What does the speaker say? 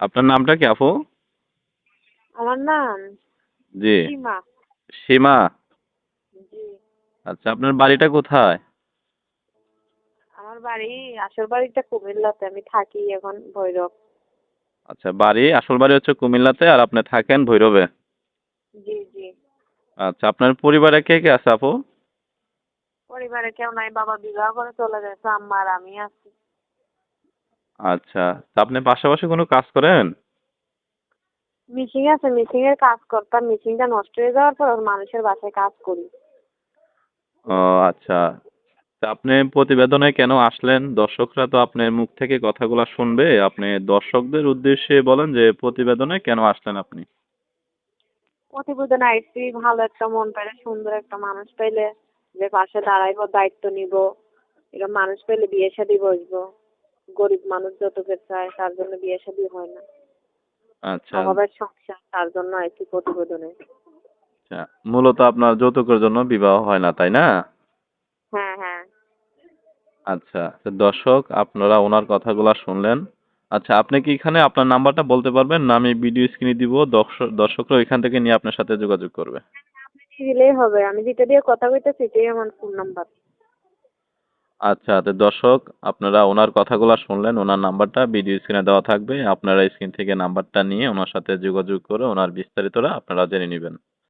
আপনার নামটা কি আপু আমার নাম জি। সীমা। সীমা? জি। আচ্ছা আপনার বাড়িটা কোথায়? আমার বাড়ি আসল বাড়িটা কুমিল্লাতে আমি থাকি এখন ভৈরব। আচ্ছা বাড়ি আসল বাড়ি হচ্ছে কুমিল্লাতে আর আপনি থাকেন ভৈরবে? জি জি। আচ্ছা আপনার পরিবারে কে কে আছে আপু পরিবারে কেউ নাই বাবা বিবাহ করে চলে গেছে আম্মা আর আমি আছি। আচ্ছা তা আপনি পাশাপাশি কোনো কাজ করেন? মিশিং আছে মিশিং এর কাজ করতাম মিশিংটা নষ্ট হয়ে যাওয়ার পর মানুষের বাসায় কাজ করি। ও আচ্ছা। তা আপনি প্রতিবেদনে কেন আসলেন? দর্শকরা তো আপনার মুখ থেকে কথাগুলো শুনবে। আপনি দর্শকদের উদ্দেশ্যে বলেন যে প্রতিবেদনে কেন আসলেন আপনি? প্রতিবেদন আইসি ভালো একটা মন পাইলে সুন্দর একটা মানুষ পাইলে যে পাশে দাঁড়াইবো দায়িত্ব নিব এরকম মানুষ পেলে বিয়ে শাদী বসবো। গরিব মানুষ যতকে চায় তার জন্য বিয়ে শাদী হয় না। আচ্ছা। অভাবের সংসার তার জন্য আইসি প্রতিবেদনে। আচ্ছা মূলত আপনার যৌতুকের জন্য বিবাহ হয় না তাই না? হ্যাঁ হ্যাঁ। আচ্ছা দর্শক আপনারা ওনার কথাগুলো শুনলেন। আচ্ছা আপনি কি এখানে আপনার নাম্বারটা বলতে পারবেন? না আমি ভিডিও স্ক্রিনে দিব দর্শক দর্শকরা এখান থেকে নিয়ে আপনার সাথে যোগাযোগ করবে। দিলেই হবে। আমি যেটা দিয়ে কথা কইতেছি এটাই আমার ফোন নাম্বার আচ্ছা তো দর্শক, আপনারা ওনার কথাগুলো শুনলেন, ওনার নাম্বারটা ভিডিও স্ক্রিনে দেওয়া থাকবে। আপনারা স্ক্রিন থেকে নাম্বারটা নিয়ে ওনার সাথে যোগাযোগ করে ওনার বিস্তারিতরা আপনারা জেনে নেবেন।